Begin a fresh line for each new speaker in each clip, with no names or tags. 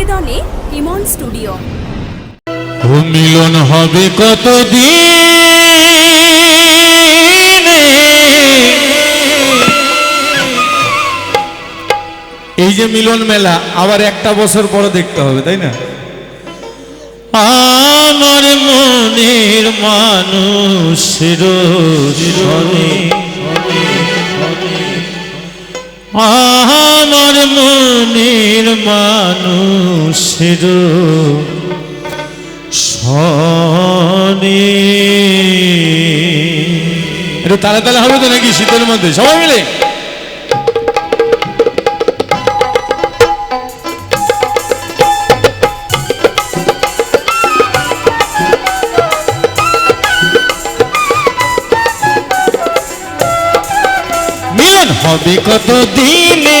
নিবেদনে ইমন studio.
মিলন হবে কত এই যে মিলন মেলা, আবার একটা বছর পরে দেখতে হবে, তাই না? আমার মনের মানুষের আমার মনের মানুষের সনে। একটু তালে তালে হবে তো নাকি শীতের মধ্যে? সবাই মিলে? হবে কত দিনে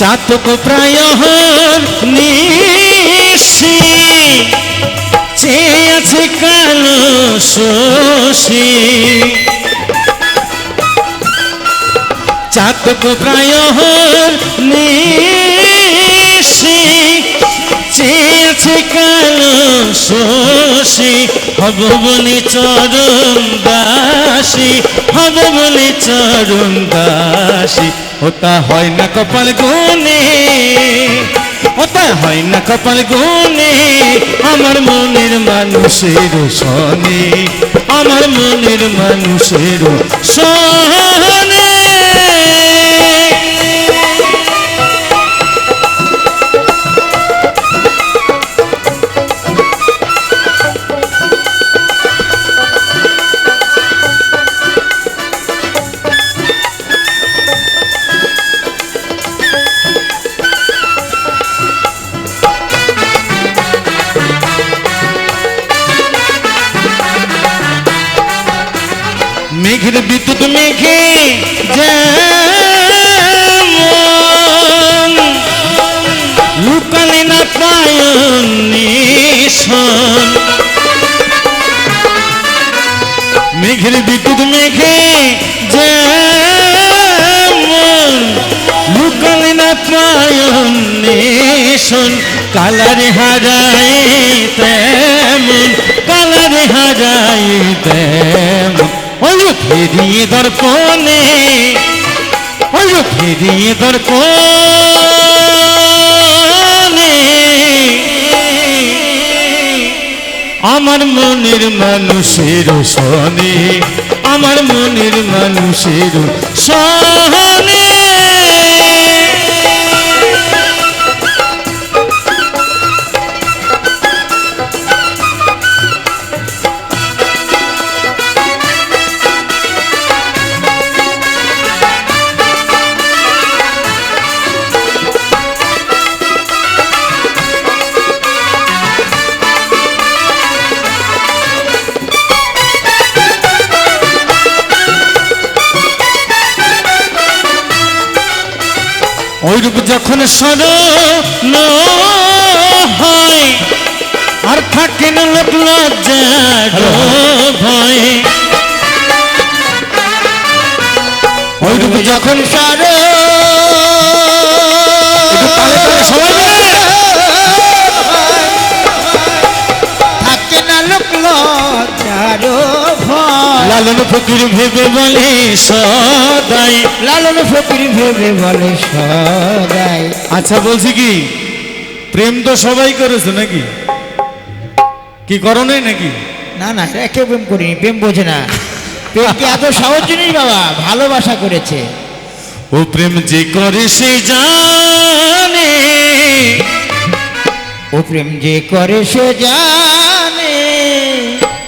চাতক প্রায় নিশি। চেয়ে আছে কালো শোষী চাতক প্রায় নিশি। চেয়ে আছে শশী হব বলে চরণ দাসী হব বলে চরণ দাসী। ওটা হয় না কপাল গুনে ওটা হয় না কপাল গুনে আমার মনের মানুষের সনে আমার মনের মানুষের সনে মেঘের বিদ্যুৎ মেঘে লুকালে না নিশন। মেঘের বিদ্যুৎ মেঘে লুকালে না নিশন। কালারে হারায় তেমন, কালারে হারায় তেমন। ফেরিয়ে দর্পণে ওই ফেরিয়ে দর্পণে আমার মনের মানুষের সনে আমার মনের মানুষের সনে ওইরূপ যখন সর হয় আর থাকে না লোক লজ্জার ভয়। যখন স্মরণ লালন ফকির ভেবে বলে সদাই।
লালন ফকির ভেবে বলে সদাই।
আচ্ছা বলছি কি প্রেম তো সবাই করেছে নাকি? কি করো নাই নাকি?
না না এরা কেউ প্রেম করিনি প্রেম বোঝে না। প্রেম কি এত সহজ জিনিস বাবা? ভালোবাসা করেছে।
ও প্রেম যে করে সে জানে।
ও প্রেম যে করে সে জানে।